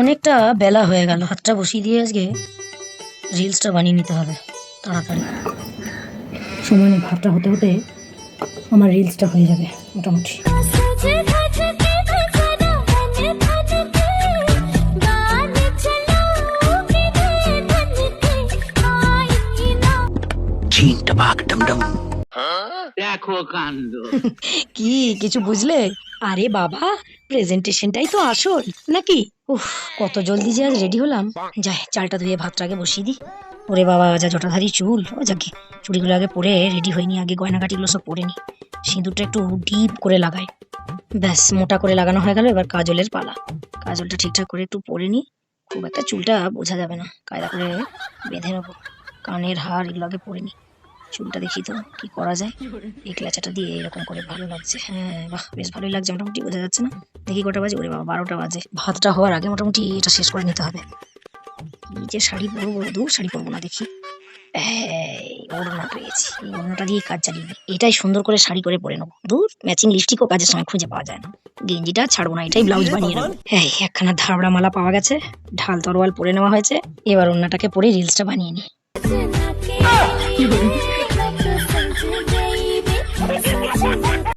অনেকটা বেলা হয়ে গেল হাতটা বসিয়ে দিয়ে আজকে রিলসটা বানিয়ে নিতে হবে তাড়াতাড়ি সময় নেই ভাতটা হতে হতে আমার রিলসটা হয়ে যাবে মোটামুটি सज धज के দেখো কাণ্ড কি, কিছু বুঝলে? আরে বাবা প্রেজেন্টেশনটাই তো আসল, নাকি? উফ, কত জলদি যে আজ রেডি হলাম। যাই, চালটা ধুয়ে ভাতটা আগে বসিয়ে দিই। ওরে বাবা, যা জটাধারি চুল। ও যাকে চুড়িগুলো আগে পরে রেডি হয়নি, আগে গয়নাগাটিগুলো সব পরে নি। সিঁদুরটা একটু ডিপ করে লাগাই। ব্যাস, মোটা করে লাগানো হয়ে গেল, এবার কাজলের পালা। কাজলটা ঠিকঠাক করে একটু পরে নি। খুব একটা চুলটা বোঝা যাবে না, কায়দা করে বেঁধে নেব। কানের হার এগুলো আগে পরে নিই চুলটা দেখি তো, কি করা যায়? এই ক্লাচাটা দিয়ে এরকম করে ভালো লাগছে। হ্যাঁ বাহ, বেশ ভালোই লাগছে মোটামুটি, বোঝা যাচ্ছে না? দেখি কটা বাজে, ওরে বাবা, বারোটা বাজে। ভাতটা হওয়ার আগে মোটামুটি এটা শেষ করে নিতে হবে। যে শাড়ি পরবো দু শাড়ি পরবো না দেখি। ওড়না পেয়েছি। ওড়নাটা দিয়ে কাজ চালিয়ে নিই। এটাই সুন্দর করে শাড়ি করে পরে নেব। দূর ম্যাচিং লিপস্টিকও কাজের সময় খুঁজে পাওয়া যায় না। গেঞ্জিটা ছাড়বো না, এটাই ব্লাউজ বানিয়ে নেব। হ্যাঁ একখানা ধাবড়া মালা পাওয়া গেছে। ঢাল তরোয়াল পরে নেওয়া হয়েছে। এবার ওড়নাটাকে পরে রিলসটা বানিয়ে নিই।